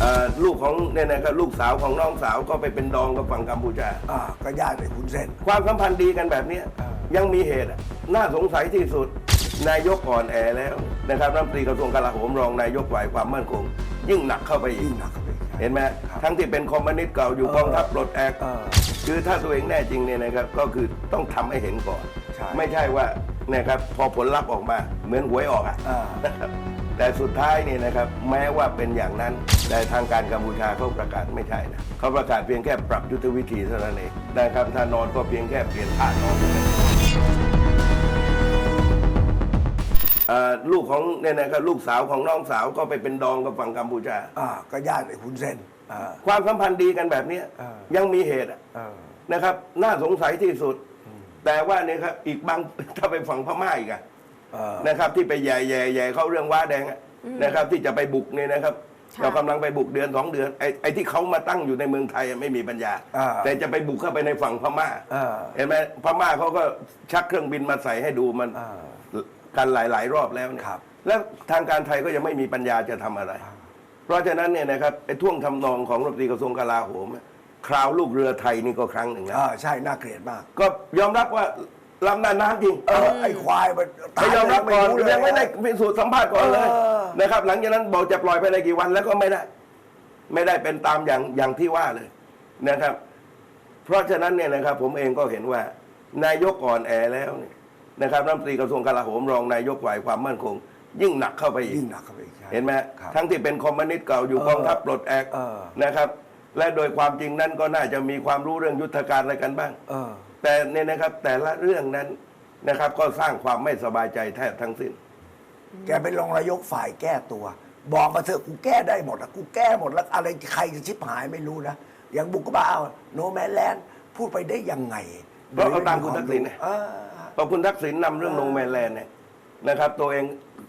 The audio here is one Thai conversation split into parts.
เอ่อลูกของเนี่ยนะครับลูกสาวของน้องสาวก็ไปเป็นดองกับฝั่งกัมพูชา อ่าก็ญาติเป็นคุณเส้น ความสัมพันธ์ดีกันแบบเนี้ยอ่ายังมีเหตุอะน่าสงสัยที่สุด นายกอ่อนแอแล้วนะครับรัฐมนตรีกระทรวงกลาโหมรองนายกฝ่ายความมั่นคง ยิ่งหนักเข้าไปอียิ่กงหนักเข้าไปอีกเห็นไหมครับทั้งที่เป็นคอมมิวนิสต์เก่าอยู่เออกองทัพปลดแอกเออคือถ้าตัวเองแน่จริงเนี่ยนะครับก็คือต้องทำให้เห็นก่อน ใช่ ไม่ใช่ว่า นะครับพอผลลัพธ์ออกมาเหมือนหวยออกอะอ่า นะครับแต่สุดท้ายเนี่ยนะครับแม้ว่าเป็นอย่างนั้น แต่ทางการกัมพูชาเขาประกาศไม่ใช่นะเขาประกาศเพียงแค่ปรับยุทธวิธีเท่านั้นเองนะครับถ้านอนก็เพียงแค่เปลี่ยนท่านอนเท่านั้นเอ่อลูกของเนี่ยนะครับลูกสาวของน้องสาวก็ไปเป็นดองกับฝั่งกัมพูชา อ่า ก็ญาติเป็นคุณเส้นอ่า ความสัมพันธ์ดีกันแบบเนี้ยอ่ายังมีเหตุอะเออ นะครับ น่าสงสัยที่สุด แต่ว่าเนี่ยครับอีกบาง ถ้าไปฝั่งพม่าอีกอะเออนะครับ ที่ไปแย่แย่แย่เข้าเรื่องว้าแดงอะนะครับ ที่จะไปบุกเนี่ยนะครับ ค่ะ เรากำลังไปบุกเดือนสองเดือนไอ้ไอ้ที่เขามาตั้งอยู่ในเมืองไทยอะไม่มีปัญญา อ่า แต่จะไปบุกเข้าไปในฝั่งพม่าเออเห็นไหมพม่าเขาก็ชักเครื่องบินมาใส่ให้ดูมันอ่ากันหลาย ๆ รอบแล้วเนี่ยครับ แล้วทางการไทยก็ยังไม่มีปัญญาจะทำอะไร เพราะฉะนั้นเนี่ยนะครับไอ้ท่วงทำนองของรัฐมนตรีกระทรวงกลาโหมอะ คราวลูกเรือไทยนี่ก็ครั้งหนึ่งแล้วอ่าใช่น่าเกลียดมากก็ยอมรับว่าลำน้าน้ำจริงเออไอ้ควายมันให้ยอมรับก่อนเลยยังไม่ได้พิสูจน์สัมภาษณ์ก่อนเลยเออนะครับ หลังจากนั้นบอกจะปล่อยไปในกี่วันแล้วก็ไม่ได้ ไม่ได้เป็นตามอย่างอย่างที่ว่าเลยนะครับ เพราะฉะนั้นเนี่ยนะครับ ผมเองก็เห็นว่า นายกอ่อนแอแล้วเนี่ยนะครับรัฐมนตรีกระทรวงกลาโหมรองนายกฝ่ายความมั่นคง ยิ่งหนักเข้าไปอีกยิ่งหนักเข้าไปอีกใช่เห็นไหมครับทั้งที่เป็นคอมมิวนิสต์เก่าอยู่เออกองทัพปลดแอกเออนะครับ และโดยความจริงนั้นก็น่าจะมีความรู้เรื่องยุทธการอะไรกันบ้าง เออ แต่เนี่ยนะครับแต่ละเรื่องนั้นนะครับ ก็สร้างความไม่สบายใจแทบทั้งสิ้น แกเป็นรองนายกฝ่ายแก้ตัว บอกมาเถอะกูแก้ได้หมดอะกูแก้หมดแล้วอะไรใครจะชิบหายไม่รู้นะ อย่างบุกบ้าโนแมนแลนด์พูดไปได้ยังไงเพราะเอาตามคุณทักษิณไงเออพอคุณทักษิณนำเรื่องโนแมนแลนด์เนี่ยนะครับ ตัวเอง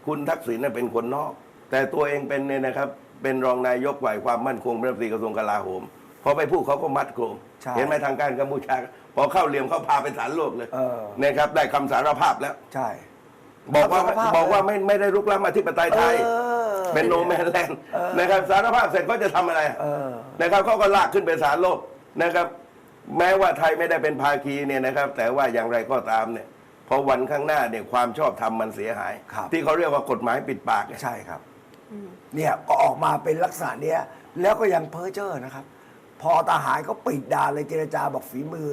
คุณทักษิณเนี่ยเป็นคนนอก แต่ตัวเองเป็นเนี่ยนะครับ เป็นรองนายกฝ่ายความมั่นคงรัฐมนตรีกระทรวงกลาโหมพอไปพูดเขาก็มัดโกรมใช่เห็นไหมทางการกัมพูชาพอเข้าเหลี่ยมเขาพาไปศาลโลกเลยเออ นะครับ ได้คำสารภาพแล้ว ใช่ บอกว่าสารภาพ บอกว่าเลยไม่ไม่ได้รุกล้ำอธิปไตยไทยเออเป็นโนแมนแลนด์เออนะครับสารภาพเสร็จก็จะทำอะไร เออ นะครับเขาก็ลากขึ้นไปศาลโลกนะครับ แม้ว่าไทยไม่ได้เป็นภาคีเนี่ยนะครับ แต่ว่าอย่างไรก็ตามเนี่ยพอวันข้างหน้าเนี่ยความชอบธรรมมันเสียหาย ครับ ที่เขาเรียกว่ากฎหมายปิดปากเนี่ยใช่ครับ เนี่ยก็ออกมาเป็นลักษณะเนี้ยแล้วก็ยังเพ้อเจ้อนะครับ พอทหารก็ปิดด่านเลยเจรจาบอกฝีมือ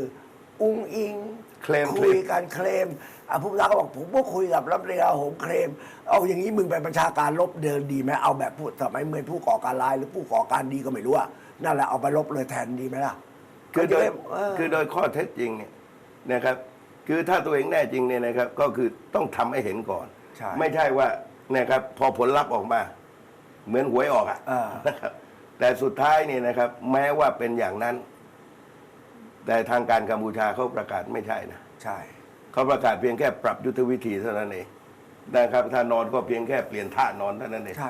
อุ้งอิงเคลมคุยกันเคลมอะผู้พิพากษาก็บอกผมก็คุยกับรับเรียโหมเคลม เอาอย่างนี้มึงเป็นประชาการลบเดินดีไหมเอาแบบผู้สมัยเมื่อผู้ก่อการร้ายหรือผู้ก่อการดีก็ไม่รู้อะนั่นแหละเอาไปลบเลยแทนดีไหมล่ะคือโดยเออคือโดยข้อเท็จจริงเนี่ยนะครับ คือถ้าตัวเองแน่จริงเนี่ยนะครับ ก็คือต้องทำให้เห็นก่อนใช่ไม่ใช่ว่านะครับพอผลลัพธ์ออกมา เหมือนหวยออกอะอ่า นะครับ แต่สุดท้ายเนี่ยนะครับ แม้ว่าเป็นอย่างนั้น แต่ทางการกัมพูชาเขาประกาศไม่ใช่นะ ใช่ เขาประกาศเพียงแค่ปรับยุทธวิธีเท่านั้นเองนะครับถ้านอนก็เพียงแค่เปลี่ยนท่านอนเท่านั้นเอง ใช่